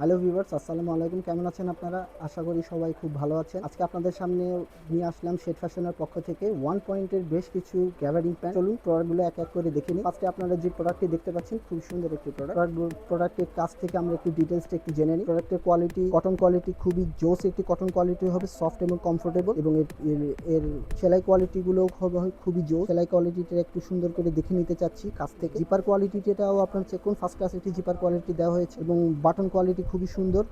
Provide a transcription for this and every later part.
Hello viewers, আসসালামু আলাইকুম। কেমন আছেন আপনারা? আশা করি সবাই খুব ভালো আছেন। আজকে আপনাদের সামনে নিয়ে আসলাম শেড ফ্যাশনের পক্ষ থেকে ওয়ান পয়েন্টের বেশ কিছু গ্যাভারিং প্যান্ট। চলুন প্রোডাক্টগুলো এক এক করে দেখে নিই। ফার্স্টে আপনারা যে প্রোডাক্টটি দেখতে পাচ্ছেন, খুব সুন্দর একটি প্রোডাক্ট। প্রোডাক্টের কাছ থেকে আমরা একটু ডিটেলসটা একটু জেনে নিই। প্রোডাক্টের কোয়ালিটি কটন কোয়ালিটি খুবই জোস একটি কটন কোয়ালিটি হবে, সফট এবং কমফোর্টেবল। এবং এর এর- সেলাই কোয়ালিটিগুলো হবে খুবই জোস। সেলাই কোয়ালিটিটা একটু সুন্দর করে দেখে নিতে চাচ্ছি কাছ থেকে। জিপার কোয়ালিটিটাও আপনার চেক করুন ফার্স্ট ক্লাস একটি জিপার কোয়ালিটি দেওয়া হয়েছে এবং বাটন কোয়ালিটি খুবই সুন্দর।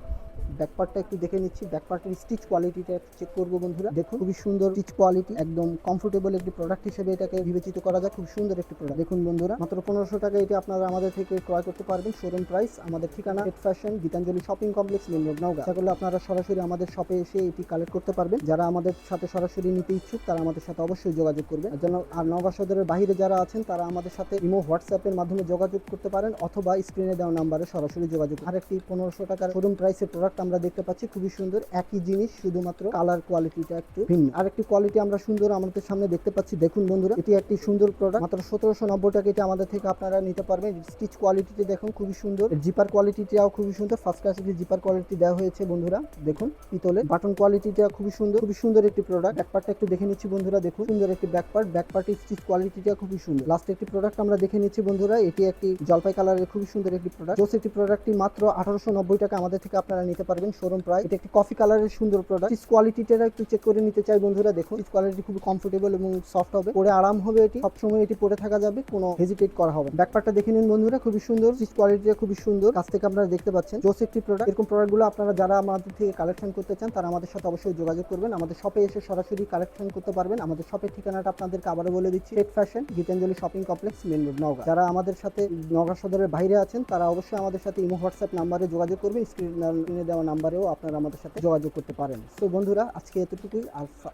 ব্যাকপার্টটা একটু দেখে নিচ্ছি। ব্যাকপার্টের স্টিচ কোয়ালিটিটা চেক করব বন্ধুরা। দেখুন, খুবই সুন্দর স্টিচ কোয়ালিটি একদম কমফোর্টেবল একটি প্রোডাক্ট হিসেবে এটাকে বিবেচিত করা যায়। খুব সুন্দর একটি প্রোডাক্ট দেখুন বন্ধুরা, মাত্র পনেরোশো টাকা এটি আপনারা আমাদের থেকে ক্রয় করতে পারবেন। শোরুম প্রাইস আমাদের ঠিকানা head fashion Gitanjali shopping complex main road Naogaon. আশা করলে আপনারা সরাসরি আমাদের শপে এসে এটি কালেক্ট করতে পারবেন। যারা আমাদের সাথে সরাসরি নিতে ইচ্ছুক, তারা আমাদের সাথে অবশ্যই যোগাযোগ করবেন। যেন, আর নওগাঁ সদরের বাইরে যারা আছেন, তারা আমাদের সাথে ইমো হোয়াটসঅ্যাপের মাধ্যমে যোগাযোগ করতে পারেন, অথবা স্ক্রিনে দেওয়া নাম্বারে সরাসরি যোগাযোগ আর একটি পনেরোশো টাকার শোরুম প্রাইসের প্রোডাক্ট আমরা দেখতে পাচ্ছি, খুবই সুন্দর। একই জিনিস, শুধুমাত্র কালার কোয়ালিটিটা একটু ভিন্ন। আর একটি কোয়ালিটি আমরা সুন্দর আমাদের সামনে দেখতে পাচ্ছি। দেখুন বন্ধুরা, এটি একটি সুন্দর প্রোডাক্ট মাত্র সতেরোশো নব্বই টাকা এটি আমাদের থেকে আপনারা নিতে পারবেন। স্টিচ কোয়ালিটিতে দেখুন, খুবই সুন্দর। জিপার কোয়ালিটিটাও খুবই সুন্দর। ফার্স্ট ক্লাস একটি জিপার কোয়ালিটি দেওয়া হয়েছে বন্ধুরা, দেখুন, পিতলের। বাটন কোয়ালিটিটা খুবই সুন্দর খুবই সুন্দর একটি প্রোডাক্ট ব্যাকপার্টটা একটু দেখে নিচ্ছি বন্ধুরা, দেখুন, সুন্দর একটি ব্যাকপার্ট ব্যাকপার্টের স্টিচ কোয়ালিটিটা খুবই সুন্দর। লাস্ট একটি প্রোডাক্ট আমরা দেখে নিচ্ছি বন্ধুরা, এটি একটি জলপাই কালারের খুবই সুন্দর একটি প্রোডাক্ট জোস একটি প্রোডাক্টটি মাত্র আঠারোশো নব্বই টাকা আমাদের থেকে আপনারা নিতে পারবেন শোরুম প্রায় এটা একটি কফি কালারের সুন্দর প্রোডাক্ট কোয়ালিটিটা একটু চেক করে নিতে চাই বন্ধুরা, দেখুন। কোয়ালিটি খুব কমফোর্টেবল এবং সফট হবে। পরে আরাম হবে এটি। সবসময় এটি পরে থাকা যাবে, কোনো হেজিটেট করা হবে না। ব্যাকপার্টটা দেখে নিন বন্ধুরা, খুবই সুন্দর। স্টিচ কোয়ালিটিটা খুবই সুন্দর। কাছ থেকে আপনারা দেখতে পাচ্ছেন, জোস একটি প্রোডাক্ট এরকম প্রোডাক্টগুলো আপনারা যারা আমাদের থেকে কালেকশন করতে চান, তারা আমাদের সাথে অবশ্যই যোগাযোগ করবেন। আমাদের শপে এসে সরাসরি কালেকশন করতে পারবেন। আমাদের শপের ঠিকানাটা আপনাদেরকে আবারও বলে দিচ্ছি। Red fashion Gitanjali shopping complex main road Naogaon. যারা আমাদের সাথে নওগাঁ সদরের বাইরে আছেন, তারা অবশ্যই আমাদের সাথে ইমো, হোয়াটসঅ্যাপ নাম্বারে যোগাযোগ করবেন। স্ক্রিনে দেওয়া নাম্বারেও আপনারা আমাদের সাথে যোগাযোগ করতে পারেন। তো বন্ধুরা, আজকে এতটুকুই।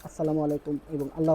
আসসালামু আলাইকুম এবং আল্লাহ